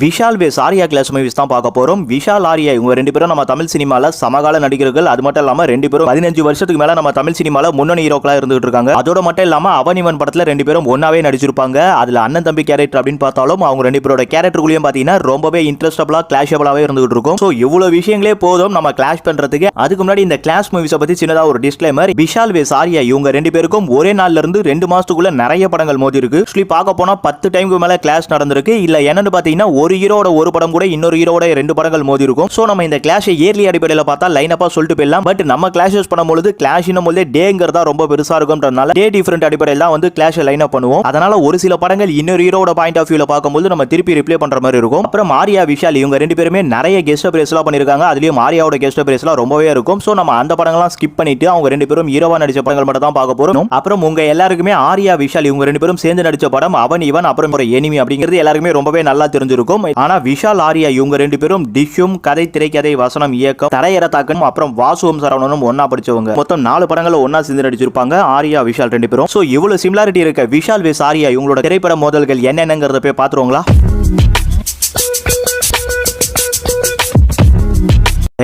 Vishal vs Arya class movies தான் பார்க்க போறோம். விஷால் ஆரியா இவங்க ரெண்டு பேரும் நம்ம தமிழ் சினிமால சமகால நடிகர்கள். அது மட்டும் இல்லாம ரெண்டு பேரும் பதினஞ்சு வருஷத்துக்கு மேல நம்ம தமிழ் சினிமால முன்னணி ஹீரோக்களா இருந்துட்டு இருக்காங்க. அதோட மட்டும் இல்லாம அவனிவன் படத்துல ரெண்டு பேரும் ஒன்னாவே நடிச்சிருப்பாங்க. அதுல அண்ணன் தம்பி கேரக்டர் அப்படின்னு பார்த்தாலும் அவங்க ரெண்டு பேரோட கேரக்டருக்குள்ளேயும் பாத்தீங்கன்னா ரொம்பவே இன்ட்ரெஸ்டபிளா கிளாஷபிளாவே இருந்துகிட்டு இருக்கும். ஸோ இவ்வளவு விஷயங்களே போதும் நம்ம கிளாஷ் பண்றதுக்கு. அதுக்கு முன்னாடி இந்த கிளாஸ் மூவிஸை பத்தி சின்னதா ஒரு டிஸ்க்ளைமர் விஷால் வேஸ் ஆரியா இவங்க ரெண்டு பேருக்கும் ஒரே நாள்ல இருந்து ரெண்டு மாசத்துக்குள்ள நிறைய படங்கள் மோதி இருக்கு ஆக்சுவலி பார்க்க போனா பத்து டைமுக்கு மேல கிளாஸ் நடந்திருக்கு. இல்ல என்னன்னு பாத்தீங்கன்னா ஒரு ஹீரோட ஒரு படம் கூட இன்னொரு ஹீரோட ரெண்டு படங்கள் மோதி இருக்கும் சோ நம்ம இந்த கிளாஷை இயர்லி அடிப்படையில் பார்த்தா லைன் அப்பா சொல்லிட்டு போயிடலாம். பட் நம்ம கிளாஷஸ் பண்ணும்போது கிளாஷ் போது டேங்கிறதா ரொம்ப பெருசா இருக்கும்ன்றதுனால டே டிஃபரெண்ட் அடிப்படையில் தான் வந்து கிளாஷ் லைன் அப் பண்ணுவோம். அதனால ஒரு சில படங்கள் இன்னொரு ஹீரோட பாயிண்ட் ஆஃப் வியூல பார்க்கும்போது நம்ம திருப்பி ரிப்ளே பண்ற மாதிரி இருக்கும். அப்புறம் ஆரியா விஷால் இவங்க ரெண்டு பேருமே நிறைய கெஸ்ட் எல்லாம் பண்ணிருக்காங்க அதுலயும் ஆரியாவோட கெஸ்ட் பிரேஸ்லாம் ரொம்பவே இருக்கும். சோ நம்ம அந்த படங்கள்லாம் ஸ்கிப் பண்ணிட்டு அவங்க ரெண்டு பேரும் ஹீரோவா நடிச்ச படங்கள் மட்டும் தான் பார்க்க போறோம். அப்புறம் உங்க எல்லாருக்குமே ஆரியா விஷால் இவங்க ரெண்டு பேரும் சேர்ந்து நடிச்ச படம் அவன் இவன் அப்புறம் ஒரு எனிமி அப்படிங்கிறது எல்லாருக்குமே ரொம்பவே நல்லா தெரிஞ்சிருக்கும். ஆனா விஷால் ஆரியா இவங்க ரெண்டு பேரும் டிஷ்யும் கதை திரைக்கதை வசனம் இயக்கம் தரையற தாக்கனும் அப்புறம் வாசுவம் சரவணனும் ஒன்னா படிச்சவங்க. மொத்தம் நாலு படங்களை ஒன்னா சேர்ந்து நடிச்சிருப்பாங்க. ஆரியா விஷால் ரெண்டு பேரும். சோ இவ்வளவு சிமிலாரிட்டி இருக்க விஷால் வேஸ் ஆரியா இவங்களோட திரைப்பட மோதல்கள் என்னென்னங்கிறத போய் பாத்துருவாங்களா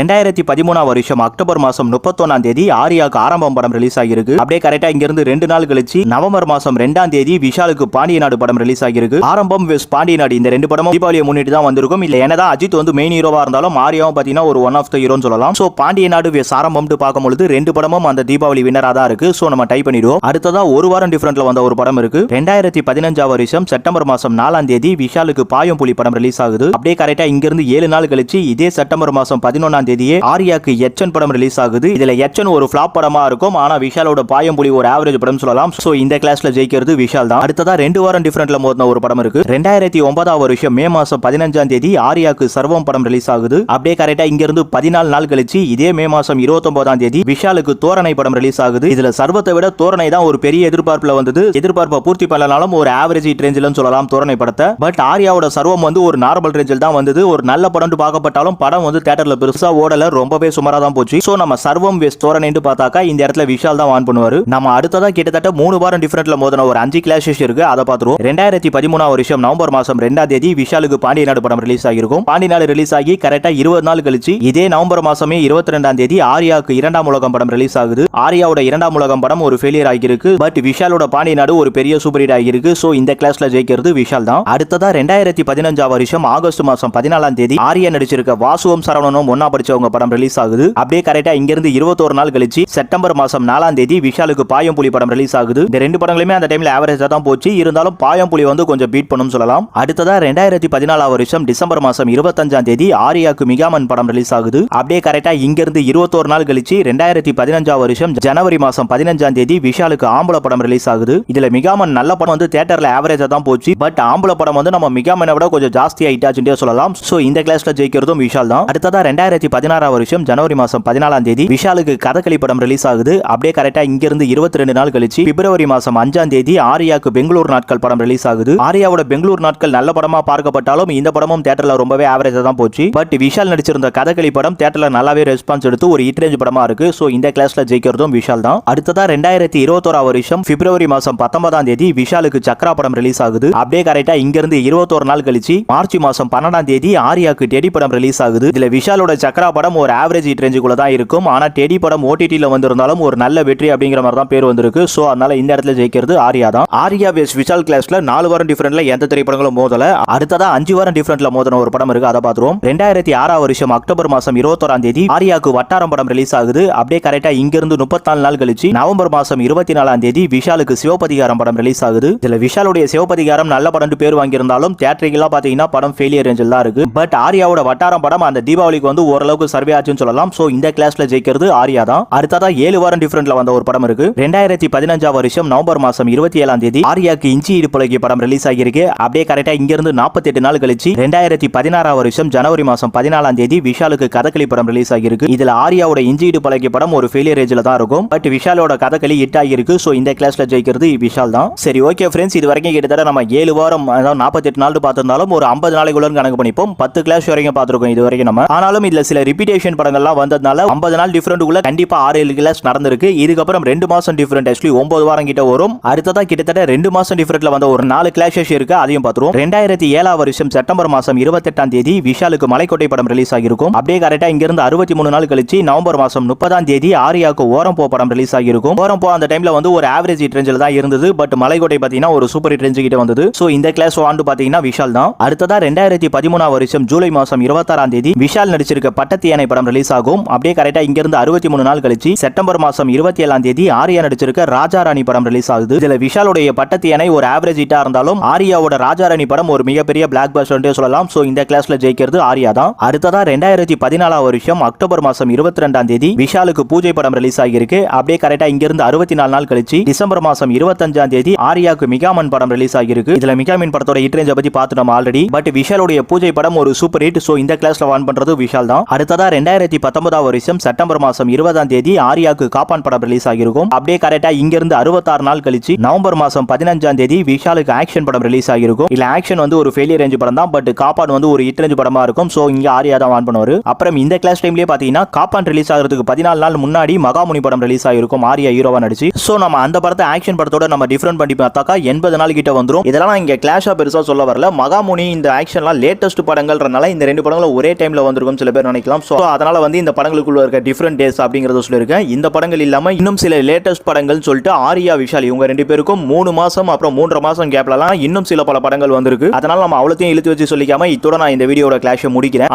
ரெண்டாயிரத்தி பதிமூணாம் வருஷம் அக்டோபர் மாசம் முப்பத்தொன்னாம் தேதி ஆரியாக்கு ஆரம்பம் படம் ரிலீஸ் ஆகிருக்கு அப்படியே கரெக்டா இங்க இருந்து ரெண்டு நாள் கழிச்சு நவம்பர் மாசம் ரெண்டாம் தேதி விஷாலுக்கு பாண்டிய நாடு படம் ரிலீஸ் ஆகிருக்கு ஆரம்பம் வெஸ் பாண்டிய நாடு. இந்த ரெண்டு படமும் தீபாவளியை முன்னிட்டு தான் வந்திருக்கும். இல்ல என்னதான் அஜித் வந்து மெயின் ஹீரோவா இருந்தாலும் ஆரியாவும் பாத்தீங்கன்னா ஒரு ஒன் ஆஃப் த ஹீரோன்னு சொல்லலாம். சோ பாண்டிய நாடு வெஸ் ஆரம்பம்னு பார்க்கும்பொழுது ரெண்டு படமும் அந்த தீபாவளி வின்னரா தான் இருக்கு. சோ நம்ம டைப் பண்ணிடுவோம். அடுத்ததா ஒரு வாரம் டிஃபரெண்ட்ல வந்த ஒரு படம் இருக்கு. ரெண்டாயிரத்தி பதினஞ்சாம் வருஷம் செப்டம்பர் மாசம் நாலாம் தேதி விஷாலுக்கு பாயம் புலி படம் ரிலீஸ் ஆகுது. அப்படியே கரெக்டா இங்க இருந்து ஏழு நாள் கழிச்சு இதே செப்டம்பர் மாசம் பதினொன்னாம் தேதியே ஆரியாக்கு எச்சன் படம் ரிலீஸ் ஆகுது. இதுல எச்சன் ஒரு ஃபிளாப் படமா இருக்கும். ஆனா விஷாலோட பாயம் புலி ஒரு ஆவரேஜ் படம் சொல்லலாம். சோ இந்த கிளாஸ்ல ஜெயிக்கிறது விஷால் தான். அடுத்ததா ரெண்டு வாரம் டிஃபரெண்ட்ல மோதின ஒரு படம் இருக்கு. ரெண்டாயிரத்தி ஒன்பதாவது வருஷம் மே மாசம் பதினஞ்சாம் தேதி ஆர்யாக்கு சர்வம் படம் ரிலீஸ் ஆகுது. அப்படியே கரெக்டா இங்க இருந்து பதினாலு நாள் கழிச்சு இதே மே மாசம் இருபத்தொன்பதாம் தேதி விஷாலுக்கு தோரணை படம் ரிலீஸ் ஆகுது. இதுல சர்வத்தை விட தோரணை தான் ஒரு பெரிய எதிர்பார்ப்புல வந்தது. எதிர்பார்ப்பை பூர்த்தி பண்ணலனாலும் ஒரு ஆவரேஜ் ரேஞ்சில் சொல்லலாம் தோரணை படத்தை. பட் ஆர்யாவோட சர்வம் வந்து ஒரு நார்மல் ரேஞ்சில் தான் வந்தது. ஒரு நல்ல படம் பார்க்கப்பட்டாலும் படம் வந்து தேட்டர்ல பெருசா ஓடல ரொம்பவே சுமாரா தான் போச்சு. சோ நம்ம சர்வம் வேஸ் தோரணைன்னு பார்த்தாக்கா இந்த இடத்துல விஷால் தான் வான் பண்ணுவாரு. நம்ம அடுத்ததா கிட்டத்தட்ட மூணு வாரம் டிஃபரெண்ட்ல மோதின ஒரு அஞ்சு கிளாஷஸ் இருக்கு. அதை பார்த்துருவோம். ரெண்டாயிரத்தி பதிமூணாம் வருஷம் நவம்பர் மாசம் ரெண்டாம் தேதி விஷாலுக்கு பாண்டிய நாடு படம் ரிலீஸ் ஆகிருக்கும் பாண்டிய நாடு ரிலீஸ் ஆகி கரெக்டா இருபது நாள் கழிச்சு இதே நவம்பர் மாசமே இருபத்தி ரெண்டாம் தேதி ஆரியாவுக்கு இரண்டாம் உலகம் படம் ரிலீஸ் ஆகுது. ஆரியாவோட இரண்டாம் உலகம் படம் ஒரு ஃபெயிலியர் ஆகியிருக்கு. பட் விஷாலோட பாண்டிய நாடு ஒரு பெரிய சூப்பர் ஹிட் ஆகியிருக்கு. சோ இந்த கிளாஸ்ல ஜெயிக்கிறது விஷால் தான். அடுத்ததா ரெண்டாயிரத்தி பதினஞ்சாம் வருஷம் ஆகஸ்ட் மாசம் பதினாலாம் தேதி ஆரியா நடிச்சிருக்க வாசுவம் சரவணனும் ஒன்னா படிச்சவங்க படம் ரிலீஸ் ஆகுது. அப்படியே கரெக்டா இங்கிருந்து இருபத்தோரு நாள் கழிச்சு செப்டம்பர் மாசம் நாலாம் தேதி விஷாலுக்கு பாயம் புலி படம் ரிலீஸ் ஆகுது. இந்த ரெண்டு படங்களுமே அந்த டைம்ல ஆவரேஜா தான் போச்சு. இருந்தாலும் பாயம் புலி வந்து கொஞ்சம் பீட் பண்ணும் சொல்லலாம். அடுத்ததா ரெண்டாயிரத்தி பதினாலாம் வருஷம் டிசம்பர் மாசம் இருபத்தஞ்சாம் தேதி ஆரியாக்கு மிகாமன் படம் ரிலீஸ் ஆகுது. அப்படியே கரெக்டா இங்கிருந்து இருபத்தோரு நாள் கழிச்சு ரெண்டாயிரத்தி பதினஞ்சாம் வருஷம் ஜனவரி மாசம் பதினஞ்சாம் தேதி விஷாலுக்கு ஆம்பள படம் ரிலீஸ் ஆகுது. இதுல மிகாமன் நல்ல படம் வந்து தேட்டர்ல ஆவரேஜா தான் போச்சு. பட் ஆம்பள படம் வந்து நம்ம மிகாமனை விட கொஞ்சம் ஜாஸ்தி ஆயிட்டாச்சுட்டே சொல்லலாம். சோ இந்த கிளாஸ்ல ஜெயிக்கிறதும் விஷால் தான். அடுத்ததா ரெண்டாயிரத்தி பதினாறாவது வருஷம் ஜனவரி மாசம் பதினாலாம் தேதி விஷாலுக்கு கதகளி படம் ரிலீஸ் ஆகுது. அப்படியே கரெக்டா இங்கிருந்து இருபத்தி ரெண்டு நாள் கழிச்சு பிப்ரவரி மாசம் அஞ்சாம் தேதி ஆரியாக்கு பெங்களூர் நாட்கள் படம் ரிலீஸ் ஆகுது. ஆரியாவோட பெங்களூர் நாட்கள் நல்ல படமா பார்க்கப்பட்டாலும் இந்த படமும் தியேட்டர்ல ரொம்பவே ஆவரேஜாக தான் போச்சு. பட் விஷால் நடிச்சிருந்த கதகளி படம் தியேட்டர்ல நல்லாவே ரெஸ்பான்ஸ் எடுத்து ஒரு ஹிட் ரேஞ்ச் படமா இருக்கு. சோ இந்த கிளாஸ்ல ஜெயிக்கிறதும் விஷால் தான். அடுத்ததா ரெண்டாயிரத்தி இருபத்தோராவது வருஷம் பிப்ரவரி மாசம் பத்தொன்பதாம் தேதி விஷாலுக்கு சக்ரா படம் ரிலீஸ் ஆகுது. அப்படியே கரெக்டா இங்கிருந்து இருபத்தோரு நாள் கழிச்சு மார்ச் மாசம் பன்னெண்டாம் தேதி ஆரியாக்கு டெடி படம் ரிலீஸ் ஆகுது. இதுல விஷாலோட சக்ரா படம் ஒரு ஆவரேஜ் ஹிட் ரேஞ்சுக்குள்ள தான் இருக்கும். ஆனால் டெடி படம் ஓடிடியில் வந்திருந்தாலும் ஒரு நல்ல வெற்றி அப்படிங்கிற மாதிரி தான் பேர் வந்திருக்கு. ஸோ அதனால இந்த இடத்துல ஜெயிக்கிறது ஆரியா தான். ஆரியா வேஸ் விஷால் கிளாஸ்ல நாலு வாரம் டிஃபரெண்ட்ல எந்த திரைப்படங்களும் மோதல. அடுத்ததா அஞ்சு வாரம் டிஃபரெண்ட்ல மோதன ஒரு படம் இருக்கு. அதை பார்த்துருவோம். ரெண்டாயிரத்தி ஆறாவது வருஷம் அக்டோபர் மாசம் இருபத்தோராம் தேதி ஆரியாக்கு வட்டாரம் படம் ரிலீஸ் ஆகுது. அப்படியே கரெக்டா இங்கிருந்து இருந்து முப்பத்தி நாள் கழிச்சு நவம்பர் மாசம் இருபத்தி நாலாம் தேதி விஷாலுக்கு சிவபதிகாரம் படம் ரிலீஸ் ஆகுது. இதுல விஷாலுடைய சிவபதிகாரம் நல்ல படம் பேர் வாங்கியிருந்தாலும் தியேட்டரிக்கலா பாத்தீங்கன்னா படம் ஃபெயிலியர் ரேஞ்சில் தான் இருக்கு. பட் ஆரியாவோட வட்டாரம் படம் அந்த தீபாவளிக்கு வந்து ஓரளவு அளவுக்கு சர்வே ஆச்சுன்னு சொல்லலாம். சோ இந்த கிளாஸ்ல ஜெயிக்கிறது ஆரியா தான். அடுத்ததா ஏழு வாரம் டிஃபரெண்ட்ல வந்த ஒரு படம் இருக்கு. ரெண்டாயிரத்தி பதினஞ்சாம் வருஷம் நவம்பர் மாசம் இருபத்தி ஏழாம் தேதி ஆரியாக்கு இஞ்சி இடுப்பழகிய படம் ரிலீஸ் ஆகியிருக்கு. அப்படியே கரெக்டா இங்க இருந்து நாற்பத்தி எட்டு நாள் கழிச்சு ரெண்டாயிரத்தி பதினாறாம் வருஷம் ஜனவரி மாசம் பதினாலாம் தேதி விஷாலுக்கு கதகளி படம் ரிலீஸ் ஆகியிருக்கு. இதுல ஆரியாவோட இஞ்சி இடுப்பழகிய படம் ஒரு ஃபெயிலியர் ஏஜ்ல தான் இருக்கும். பட் விஷாலோட கதகளி ஹிட் ஆகியிருக்கு. சோ இந்த கிளாஸ்ல ஜெயிக்கிறது விஷால் தான். சரி ஓகே ஃப்ரெண்ட்ஸ் இது வரைக்கும் கிட்டத்தட்ட நம்ம ஏழு வாரம் நாற்பத்தி எட்டு நாள் பார்த்திருந்தாலும் ஒரு ஐம்பது நாளைக்குள்ள கணக்கு பண்ணிப்போம். பத்து கிளாஸ் வரைக்கும் பார்த்திருக்கோம் இது வரைக்கும் நம்ம. ஆனாலும் இதுல சில ரிப்பீட்டேஷன் படங்கள்லாம் வந்ததுனால 50 நாள் டிஃபரெண்ட்டுக்குள்ள கண்டிப்பா ஆறு ஏழு கிளாஸ் நடந்திருக்கு. இதுக்கப்புறம் ரெண்டு மாசம் டிஃபரெண்ட் ஆக்சுவலி ஒன்பது வாரம் கிட்ட வரும். அடுத்ததான் கிட்டத்தட்ட ரெண்டு மாசம் டிஃபரெண்ட்ல வந்த ஒரு நாலு கிளாஷஸ் இருக்கு. அதையும் பார்த்துருவோம். ரெண்டாயிரத்தி ஏழாம் வருஷம் செப்டம்பர் மாசம் இருபத்தெட்டாம் தேதி விஷாலுக்கு மலைக்கோட்டை படம் ரிலீஸ் ஆகிருக்கும் அப்படியே கரெக்டா இங்கிருந்து அறுபத்தி மூணு நாள் கழிச்சு நவம்பர் மாசம் முப்பதாம் தேதி ஆரியாவுக்கு ஓரம் போ படம் ரிலீஸ் ஆகிருக்கும் ஓரம் போ அந்த டைம்ல வந்து ஒரு ஆவரேஜ் ட்ரெஞ்சில் ரேஞ்சில் தான் இருந்தது. பட் மலைக்கோட்டை பாத்தீங்கன்னா ஒரு சூப்பர் ஹிட் ரேஞ்சு கிட்ட வந்தது. சோ இந்த கிளாஸ் ஆண்டு பாத்தீங்கன்னா விஷால் தான். அடுத்ததா ரெண்டாயிரத்தி பதிமூணாம் வருஷம் ஜூலை மாசம் இருபத்தாறாம் தேதி விஷால் நடிச்சிருக்க பட்ட யானை படம் ரிலீஸ் ஆகும். அப்படியே கரெக்டா இங்கிருந்து அறுபத்தி மூணு நாள் கழிச்சு செப்டம்பர் மாசம் இருபத்தி ஏழாம் தேதி ஆரியா நடிச்சிருக்க ராஜா ராணி படம் ரிலீஸ் ஆகுது. இதுல விஷாலுடைய பட்டத்து யானை ஒரு ஆவரேஜ் ஹிட்டா இருந்தாலும் ஆரியாவோட ராஜா ராணி படம் ஒரு மிகப்பெரிய பிளாக் பஸ்டர் சொல்லலாம். சோ இந்த கிளாஸ்ல ஜெயிக்கிறது ஆரியா தான். அடுத்ததா ரெண்டாயிரத்தி பதினாலாம் வருஷம் அக்டோபர் மாசம் இருபத்தி ரெண்டாம் தேதி விஷாலுக்கு பூஜை படம் ரிலீஸ் ஆகியிருக்கு. அப்படியே கரெக்டா இங்கிருந்து அறுபத்தி நாலு நாள் கழிச்சு டிசம்பர் மாசம் இருபத்தஞ்சாம் தேதி ஆரியாக்கு மிகாமன் படம் ரிலீஸ் ஆகியிருக்கு. இதுல மிகாமின் படத்தோட ஹிட் ரேஞ்ச பத்தி பாத்துட்டோம் ஆல்ரெடி பட் விஷாலுடைய பூஜை படம் ஒரு சூப்பர் ஹிட் சோ இந்த கிளாஸ்ல வான் பண்றது விஷால் தான். அடுத்ததா ரெண்டாயிரத்தி பத்தொன்பதாம் வருஷம் செப்டம்பர் மாசம் இருபதாம் தேதி ஆரியாக்கு காப்பான் படம் ரிலீஸ் ஆகிருக்கும் அப்படியே கரெக்டா இங்க இருந்து அறுபத்தாறு நாள் கழிச்சு நவம்பர் மாசம் பதினஞ்சாம் தேதி விஷாலுக்கு ஆக்ஷன் படம் ரிலீஸ் ஆகியிருக்கும். இல்ல ஆக்ஷன் வந்து ஒரு ஃபெயிலியர் ரேஞ்ச் படம் தான் பட் காப்பான் வந்து ஒரு ஹிட் படமா இருக்கும். சோ இங்க ஆரியா தான் ஆன் பண்ணுவாரு. அப்புறம் இந்த கிளாஸ் டைம்லயே பாத்தீங்கன்னா காப்பான் ரிலீஸ் ஆகிறதுக்கு பதினாலு நாள் முன்னாடி மகாமுனி படம் ரிலீஸ் ஆகிருக்கும் ஆரியா ஹீரோவா நடிச்சு. சோ நம்ம அந்த படத்தை ஆக்ஷன் படத்தோட நம்ம டிஃபரெண்ட் பண்ணி பார்த்தாக்கா எண்பது நாள் கிட்ட வந்துரும். இதெல்லாம் நான் இங்க கிளாஷா பெருசா சொல்ல வரல. மகாமுனி இந்த ஆக்ஷன்லாம் லேட்டஸ்ட் படங்கள்ன்றனால இந்த ரெண்டு படங்களும் ஒரே டைம்ல வந்திருக்கும் சில பேர் நினைக்கலாம். சொல்ற அதனால் வந்து இந்த படங்களுக்குள்ள இருக்க டிஃப்ரெண்ட் டேஸ் அப்படிங்கறத சொல்லியிருக்கேன். இந்த படங்கள் இல்லாமல் இன்னும் சில லேட்டஸ்ட் படங்கள் சொல்லிட்டு ஆரியா விஷால் இவங்க ரெண்டு பேருக்கும் மூணு மாதம் அப்புறம் மூன்றரை மாதம் கேப்லலாம் இன்னும் சில பல படங்கள் வந்திருக்கு. அதனால் நம்ம அவ்வளோத்தையும் இழுத்து வச்சு சொல்லிக்காம இத்தோட நான் இந்த வீடியோட கிளாஷை முடிக்கிறேன்.